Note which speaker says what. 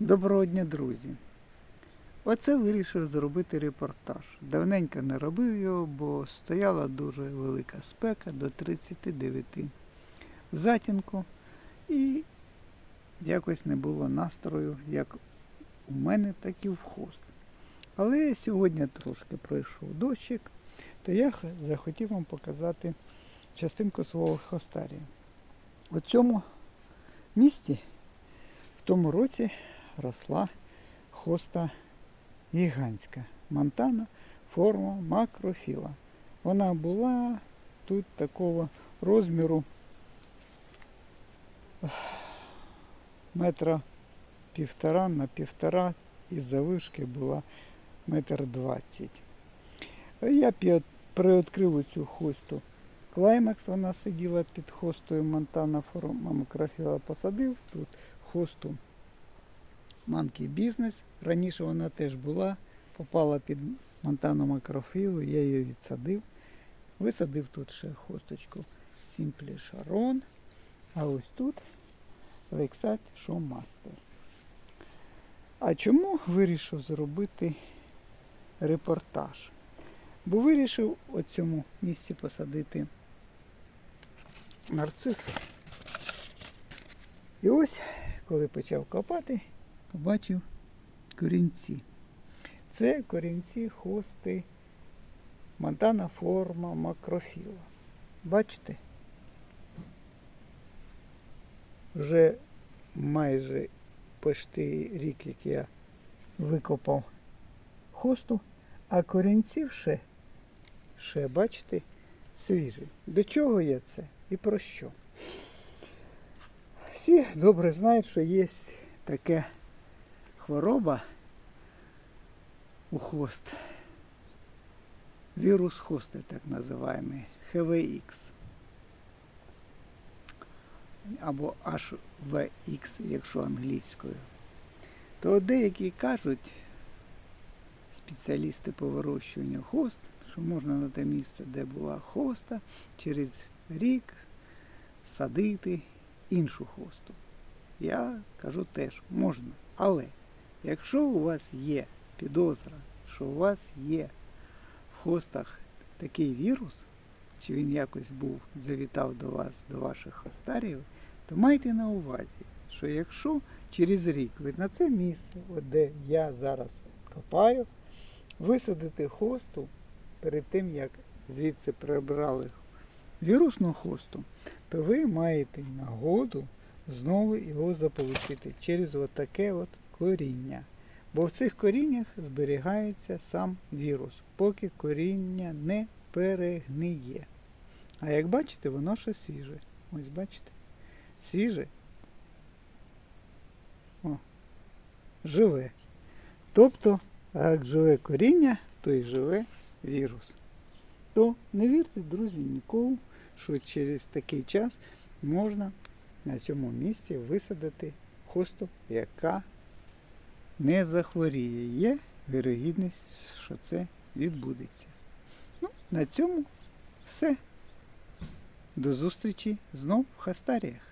Speaker 1: Доброго дня, друзі! Оце вирішив зробити репортаж. Давненько не робив його, бо стояла дуже велика спека до 39 затінку. І якось не було настрою як у мене, так і в хост. Але сьогодні трошки пройшов дощик, то я захотів вам показати частинку свого хостарія. У цьому місті в тому році росла хоста гігантська. Монтана форма макрофіла. Вона була тут такого розміру метра півтора на півтора і завишки була метр двадцять. Я приоткрив цю хосту Клаймакс, вона сиділа під хостою Монтана форма макрофіла, посадив тут хосту Monkey Business. Раніше вона теж була, попала під Монтану Макрофілу, я її відсадив. Висадив тут ще хосточку Simply Sharon, а ось тут Lakeside Showmaster. А чому вирішив зробити репортаж? Бо вирішив у цьому місці посадити нарциси. І ось, коли почав копати, побачив корінці. Це корінці хости Монтана форма макрофіла. Бачите? Вже майже почти рік, як я викопав хосту, а корінців ще, ще бачите, свіжі. До чого є це і про що? Всі добре знають, що є таке хвороба у хост. Вірус хости, так називаємо, HVX. Або HVX, якщо англійською. То деякі кажуть, спеціалісти по вирощуванню хост, що можна на те місце, де була хоста, через рік садити іншу хосту. Я кажу теж, можна. Але якщо у вас є підозра, що у вас є в хостах такий вірус, чи він якось був, завітав до вас, до ваших хостарів, то майте на увазі, що якщо через рік ви на це місце, от де я зараз копаю, висадите хосту перед тим, як звідси прибрали вірусну хосту, то ви маєте нагоду знову його заполучити через отаке от коріння. Бо в цих коріннях зберігається сам вірус, поки коріння не перегниє. А як бачите, воно ще свіже. Ось бачите? Свіже. О, живе. Тобто, як живе коріння, то і живе вірус. То не вірте, друзі, нікому, що через такий час можна на цьому місці висадити хосту, яка не захворіє. Є вірогідність, що це відбудеться. Ну, на цьому все. До зустрічі знов в Хастаріях.